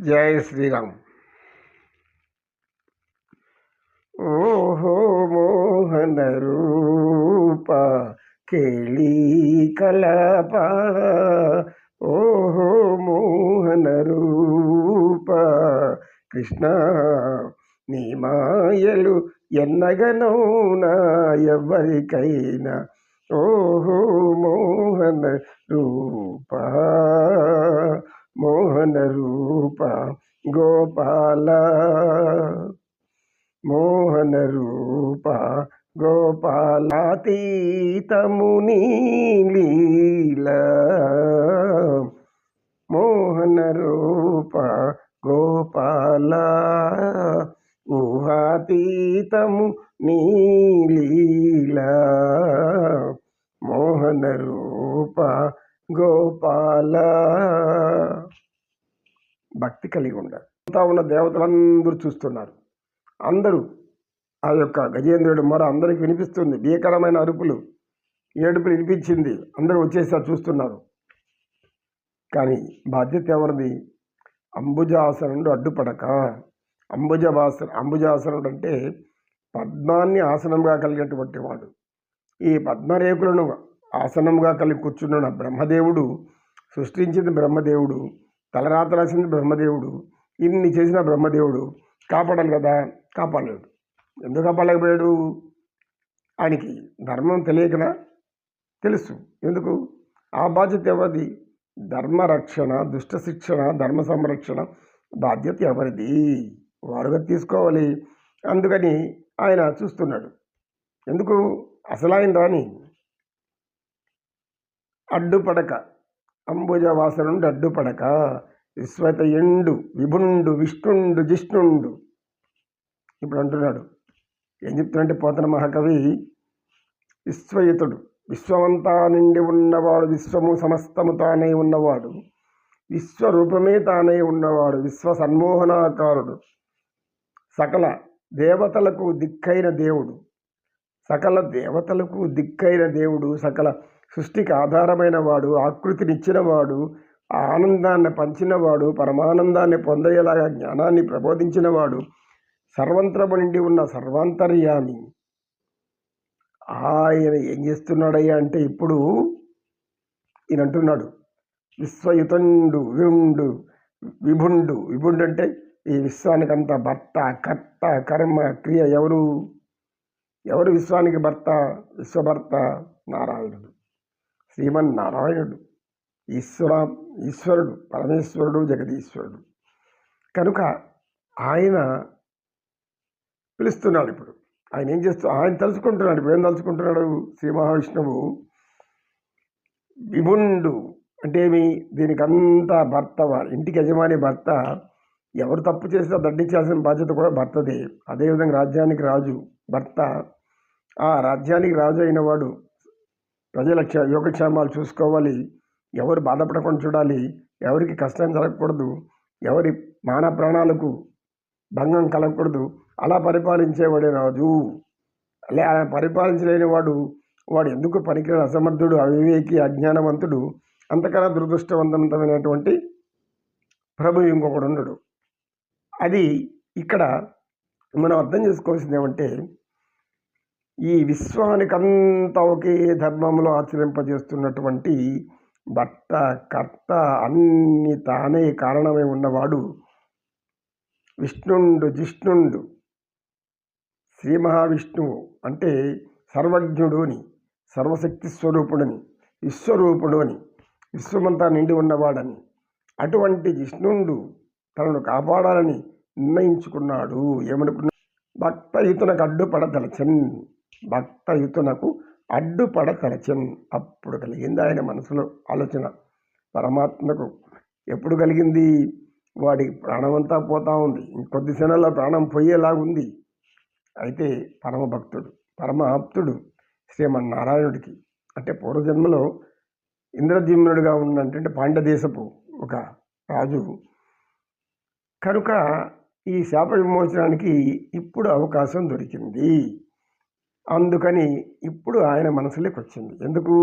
జై శ్రీరామ్. ఓహో మోహన రూప కేళీ కలప. ఓహో మోహన రూప కృష్ణ నీ మాయలు ఎన్నగనౌనా ఎవరికైనా ఓహో మోహన రూప మోహన రూప గోపాల. మోహన రూప గోపాలాతీతముని లీల. మోహన రూప గోపాల ఊహాతీతము నీలీల మోహన రూప గోపాల భక్తి కలిగి ఉండాలి. అంతా ఉన్న దేవతలందరూ చూస్తున్నారు. అందరూ ఆ యొక్క గజేంద్రుడు మొర అందరికి వినిపిస్తుంది. భీకరమైన అరుపులు ఏడుపులు వినిపించింది. అందరూ వచ్చేసారి చూస్తున్నారు. కానీ బాధ్యత ఎవరిది? అంబుజాసనుడు అడ్డుపడక. అంబుజవాస అంబుజాసనుడు అంటే పద్మాన్ని ఆసనంగా కలిగినటువంటి వాడు. ఈ పద్మరేకులను ఆసనంగా కలిగి కూర్చున్న బ్రహ్మదేవుడు సృష్టించింది బ్రహ్మదేవుడు తలరాత రాసింది బ్రహ్మదేవుడు. ఇన్ని చేసిన బ్రహ్మదేవుడు కాపాడాలి కదా? కాపాడలేడు. ఎందుకు కాపాడలేకపోయాడు? ఆయనకి ధర్మం తెలియకనా? తెలుసు. ఎందుకు? ఆ బాధ్యత ఎవరిది? ధర్మ రక్షణ దుష్ట శిక్షణ ధర్మ సంరక్షణ బాధ్యత ఎవరిది? వారుగా తీసుకోవాలి. అందుకని ఆయన చూస్తున్నాడు. ఎందుకు? అసలు ఆయన రాని. అడ్డుపడక. అంబుజవాసనుండి అడ్డుపడక విశ్వత ఎండు విభుండు విష్ణుండు జిష్ణుండు. ఇప్పుడు అంటున్నాడు. ఏం చెప్తున్నాడంటే పోతన మహాకవి విశ్వయుతుడు విశ్వమంతా నిండి ఉన్నవాడు విశ్వము సమస్తము తానే ఉన్నవాడు విశ్వరూపమే తానే ఉన్నవాడు విశ్వ సన్మోహనాకారుడు సకల దేవతలకు దిక్కైన దేవుడు సకల దేవతలకు దిక్కైన దేవుడు సకల సృష్టికి ఆధారమైన వాడు ఆకృతినిచ్చినవాడు ఆనందాన్ని పంచినవాడు పరమానందాన్ని పొందేలాగా జ్ఞానాన్ని ప్రబోధించినవాడు సర్వంత్రము నిండి ఉన్న సర్వాంతర్యామి. ఆయన ఏం చేస్తున్నాడయ్యా అంటే ఇప్పుడు ఈయన అంటున్నాడు విశ్వయుతండు విండు విభుండు విభుండు అంటే ఈ విశ్వానికంతా భర్త కర్త కర్మ క్రియ ఎవరు? ఎవరు విశ్వానికి భర్త? విశ్వభర్త నారాయణుడు. శ్రీమన్నారాయణుడు ఈశ్వర ఈశ్వరుడు పరమేశ్వరుడు జగదీశ్వరుడు. కనుక ఆయన పిలుస్తున్నాడు ఇప్పుడు. ఆయన ఏం చేస్తూ ఆయన తలుచుకుంటున్నాడు. ఇప్పుడు ఏం తలుచుకుంటున్నాడు? శ్రీ మహావిష్ణువు విభుండు. అంటే ఏమి? దీనికంతా భర్త ఇంటికి యజమాని భర్త. ఎవరు తప్పు చేసినా దండించాల్సిన బాధ్యత కూడా భర్తదే. అదేవిధంగా రాజ్యానికి రాజు భర్త. ఆ రాజ్యానికి రాజు అయిన వాడు ప్రజల యోగక్షేమాలు చూసుకోవాలి. ఎవరు బాధపడకుండా చూడాలి. ఎవరికి కష్టం జరగకూడదు. ఎవరి మాన ప్రాణాలకు భంగం కలగకూడదు. అలా పరిపాలించేవాడే రాజు. అలా అలా పరిపాలించలేని వాడు. వాడు ఎందుకు పనికిరాని అసమర్థుడు అవివేకి అజ్ఞానవంతుడు అంతకన్నా దురదృష్టవంతమైనటువంటి ప్రభు ఇంకొకడు ఉండడు అది ఇక్కడ మనం అర్థం చేసుకోవాల్సింది ఏమంటే ఈ విశ్వానికంతా ఒకే ధర్మంలో ఆచరింపజేస్తున్నటువంటి భర్త కర్త అన్ని తానే కారణమై ఉన్నవాడు విష్ణుండు జిష్ణుండు శ్రీ మహావిష్ణువు అంటే సర్వజ్ఞుడు అని సర్వశక్తి స్వరూపుడని విశ్వరూపుడు అని విశ్వమంతా నిండి ఉన్నవాడని అటువంటి జిష్ణుండు తనను కాపాడాలని నిర్ణయించుకున్నాడు. ఏమనుకున్నాడు భక్తయుతునకు అడ్డుపడదలచన్ భక్తయుతునకు అడ్డుపడతలచన్ అప్పుడు కలిగింది ఆయన మనసులో ఆలోచన. పరమాత్మకు ఎప్పుడు కలిగింది? వాడి ప్రాణమంతా పోతా ఉంది. ఇంకొద్ది క్షణాల్లో ప్రాణం పోయేలాగుంది అయితే పరమ భక్తుడు శ్రీమన్నారాయణుడికి అంటే పూర్వజన్మలో ఇంద్రజిమ్నుడిగా ఉన్నటువంటి పాండదేశపు ఒక రాజు. కనుక ఈ శాప విమోచనానికి ఇప్పుడు అవకాశం దొరికింది. అందుకని ఇప్పుడు ఆయన మనసులోకి వచ్చింది. ఎందుకు?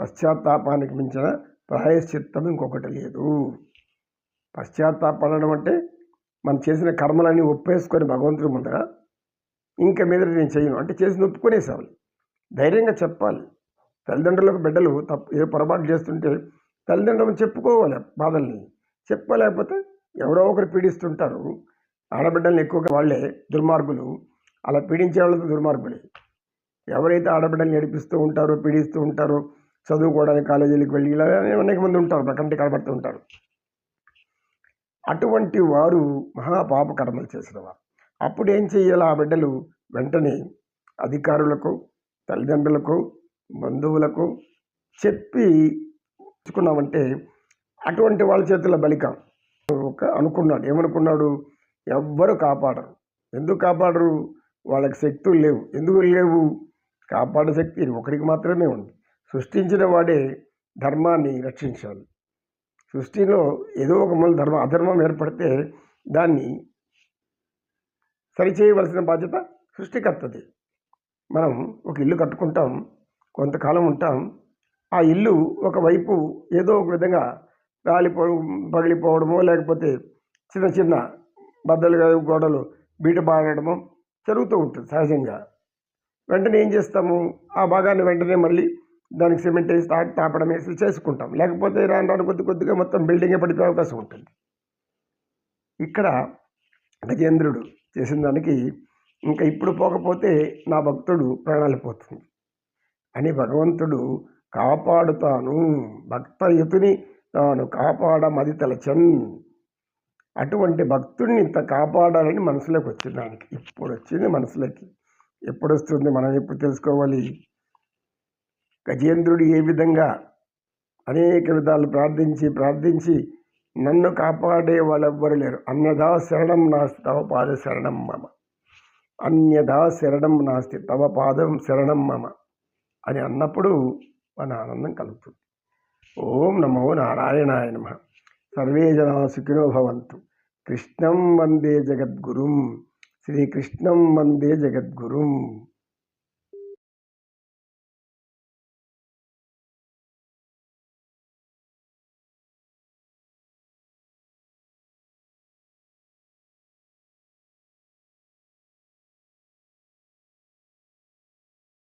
పశ్చాత్తాపానికి మించిన ప్రాయశ్చిత్తం ఇంకొకటి లేదు. పశ్చాత్తాపడడం అంటే మనం చేసిన కర్మలన్నీ ఒప్పేసుకొని భగవంతుడి ముందర ఇంకా మీద నేను చేయను అంటే చేసి ఒప్పుకొనేసాలి ధైర్యంగా చెప్పాలి. తల్లిదండ్రులకు బిడ్డలు తప్పు ఏ పొరపాటు చేస్తుంటే తల్లిదండ్రులు చెప్పుకోవాలి బాధల్ని. చెప్పలేకపోతే ఎవరో ఒకరు పీడిస్తుంటారు. ఆడబిడ్డల్ని ఎక్కువగా వాళ్ళే దుర్మార్గులు. అలా పీడించే వాళ్ళతో దుర్మార్గులే ఎవరైతే ఆడబిడ్డల్ని నడిపిస్తూ ఉంటారో పీడిస్తూ ఉంటారో చదువుకోవడానికి కాలేజీలకు వెళ్ళి ఇలా అనేక మంది ఉంటారు ప్రకంటి కనబడుతూ ఉంటారు. అటువంటి వారు మహాపాప కర్మలు చేసిన వారు అప్పుడు ఏం చేయాలి ఆ బిడ్డలు వెంటనే అధికారులకు తల్లిదండ్రులకు బంధువులకు చెప్పి ఉంచుకున్నామంటే అటువంటి వాళ్ళ చేతుల బలిక. ఒక అనుకున్నాడు. ఏమనుకున్నాడు? ఎవ్వరు కాపాడరు. ఎందుకు కాపాడరు? వాళ్ళకి శక్తులు లేవు. ఎందుకు లేవు? కాపాడే శక్తి ఒకరికి మాత్రమే ఉంది. సృష్టించిన వాడే ధర్మాన్ని రక్షించాలి. సృష్టిలో ఏదో ఒక మూల ధర్మం అధర్మం ఏర్పడితే దాన్ని సరిచేయవలసిన బాధ్యత సృష్టికర్తది. మనం ఒక ఇల్లు కట్టుకుంటాం కొంతకాలం ఉంటాం. ఆ ఇల్లు ఒకవైపు ఏదో ఒక విధంగా రాలిపో పగిలిపోవడమో లేకపోతే చిన్న చిన్న బద్దలు గోడలు బీట పాడడమో జరుగుతూ ఉంటుంది సహజంగా. వెంటనే ఏం చేస్తాము? ఆ భాగాన్ని వెంటనే మళ్ళీ దానికి సిమెంట్ వేసి తాటి తాపడం వేసి చేసుకుంటాం. లేకపోతే రాను రాను కొద్ది కొద్దిగా మొత్తం బిల్డింగే పడిపోయే అవకాశం ఉంటుంది. ఇక్కడ గజేంద్రుడు చేసిన దానికి ఇంకా ఇప్పుడు పోకపోతే నా భక్తుడు ప్రాణాలు పోతుంది. అని భగవంతుడు కాపాడుతాను. భక్తయుతుని తాను కాపాడమది తలచన్. అటువంటి భక్తుడిని ఇంత కాపాడాలని మనసులోకి వచ్చింది దానికి ఇప్పుడు వచ్చింది మనసులోకి. ఎప్పుడు వస్తుంది? మనం ఎప్పుడు తెలుసుకోవాలి? గజేంద్రుడు ఏ విధంగా అనేక విధాలు ప్రార్థించి ప్రార్థించి నన్ను కాపాడే వాళ్ళెవ్వరు లేరు. అన్యదా శరణం నాస్తి తవ పాద శరణం మమ. అన్యదా శరణం నాస్తి తవ పాదం శరణం మమ అని అన్నప్పుడు మన ఆనందం కలుగుతుంది. ఓం నమో నారాయణాయ నమ. సర్వే జనా సుఖినో భవంతు. కృష్ణం వందే జగద్గురుం. శ్రీకృష్ణం వందే జగద్గురుం.